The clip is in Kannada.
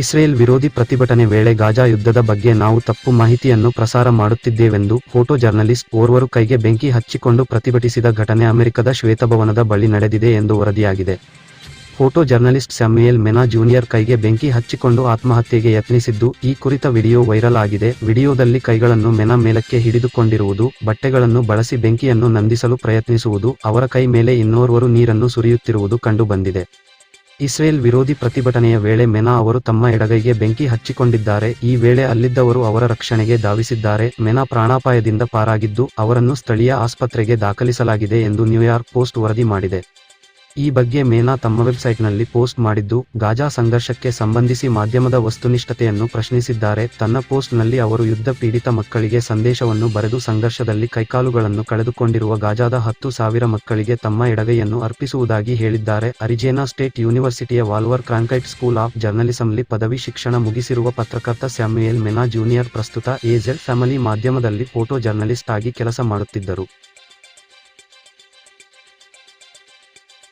ಇಸ್ರೇಲ್ ವಿರೋಧಿ ಪ್ರತಿಭಟನೆ ವೇಳೆ ಗಾಜಾ ಯುದ್ಧದ ಬಗ್ಗೆ ನಾವು ತಪ್ಪು ಮಾಹಿತಿಯನ್ನು ಪ್ರಸಾರ ಮಾಡುತ್ತಿದ್ದೇವೆಂದು ಫೋಟೋ ಜರ್ನಲಿಸ್ಟ್ ಓರ್ವರು ಕೈಗೆ ಬೆಂಕಿ ಹಚ್ಚಿಕೊಂಡು ಪ್ರತಿಭಟಿಸಿದ ಘಟನೆ ಅಮೆರಿಕದ ಶ್ವೇತಭವನದ ಬಳಿ ನಡೆದಿದೆ ಎಂದು ವರದಿಯಾಗಿದೆ. Photo journalist Samuel Mena junior ಕೈಗೆ ಬೆಂಕಿ ಹಚ್ಚಿಕೊಂಡು ಆತ್ಮಹತ್ಯೆಗೆ ಯತ್ನಿಸಿದ್ದು, ಈ ಕುರಿತ ವಿಡಿಯೋ ವೈರಲ್ ಆಗಿದೆ. ವಿಡಿಯೋದಲ್ಲಿ ಕೈಗಳನ್ನು ಮೆನಾ ಮೇಲಕ್ಕೆ ಹಿಡಿದುಕೊಂಡಿರುವುದು, ಬಟ್ಟೆಗಳನ್ನು ಬಳಸಿ ಬೆಂಕಿಯನ್ನು ನಂದಿಸಲು ಪ್ರಯತ್ನಿಸುವುದು, ಅವರ ಕೈ ಮೇಲೆ ಇನ್ನೋರ್ವರು ನೀರನ್ನು ಸುರಿಯುತ್ತಿರುವುದು ಕಂಡುಬಂದಿದೆ. ಇಸ್ರೇಲ್ ವಿರೋಧಿ ಪ್ರತಿಭಟನೆಯ ವೇಳೆ ಮೆನಾ ಅವರು ತಮ್ಮ ಎಡಗೈಗೆ ಬೆಂಕಿ ಹಚ್ಚಿಕೊಂಡಿದ್ದಾರೆ. ಈ ವೇಳೆ ಅಲ್ಲಿದ್ದವರು ಅವರ ರಕ್ಷಣೆಗೆ ಧಾವಿಸಿದ್ದಾರೆ. ಮೆನಾ ಪ್ರಾಣಾಪಾಯದಿಂದ ಪಾರಾಗಿದ್ದು, ಅವರನ್ನು ಸ್ಥಳೀಯ ಆಸ್ಪತ್ರೆಗೆ ದಾಖಲಿಸಲಾಗಿದೆ ಎಂದು ನ್ಯೂಯಾರ್ಕ್ ಪೋಸ್ಟ್ ವರದಿ ಮಾಡಿದೆ. ಈ ಬಗ್ಗೆ ಮೇನಾ ತಮ್ಮ ವೆಬ್ಸೈಟ್ನಲ್ಲಿ ಪೋಸ್ಟ್ ಮಾಡಿದ್ದು, ಗಾಜಾ ಸಂಘರ್ಷಕ್ಕೆ ಸಂಬಂಧಿಸಿ ಮಾಧ್ಯಮದ ವಸ್ತುನಿಷ್ಠತೆಯನ್ನು ಪ್ರಶ್ನಿಸಿದ್ದಾರೆ. ತನ್ನ ಪೋಸ್ಟ್ನಲ್ಲಿ ಅವರು ಯುದ್ಧ ಪೀಡಿತ ಮಕ್ಕಳಿಗೆ ಸಂದೇಶವನ್ನು ಬರೆದು ಸಂಘರ್ಷದಲ್ಲಿ ಕೈಕಾಲುಗಳನ್ನು ಕಳೆದುಕೊಂಡಿರುವ ಗಾಜಾದ ಹತ್ತು ಸಾವಿರ ಮಕ್ಕಳಿಗೆ ತಮ್ಮ ಎಡಗೈಯನ್ನು ಅರ್ಪಿಸುವುದಾಗಿ ಹೇಳಿದ್ದಾರೆ. ಅರಿಜೇನಾ ಸ್ಟೇಟ್ ಯೂನಿವರ್ಸಿಟಿಯ ವಾಲ್ವರ್ ಕ್ರಾಂಕೈಟ್ ಸ್ಕೂಲ್ ಆಫ್ ಜರ್ನಲಿಸಂಲಿ ಪದವಿ ಶಿಕ್ಷಣ ಮುಗಿಸಿರುವ ಪತ್ರಕರ್ತ ಸ್ಯಾಮ್ಯುಯಲ್ ಮೆನಾ ಜೂನಿಯರ್ ಪ್ರಸ್ತುತ ಎಜೆಡ್ ಫ್ಯಾಮಿಲಿ ಮಾಧ್ಯಮದಲ್ಲಿ ಫೋಟೋ ಜರ್ನಲಿಸ್ಟ್ ಆಗಿ ಕೆಲಸ ಮಾಡುತ್ತಿದ್ದರು.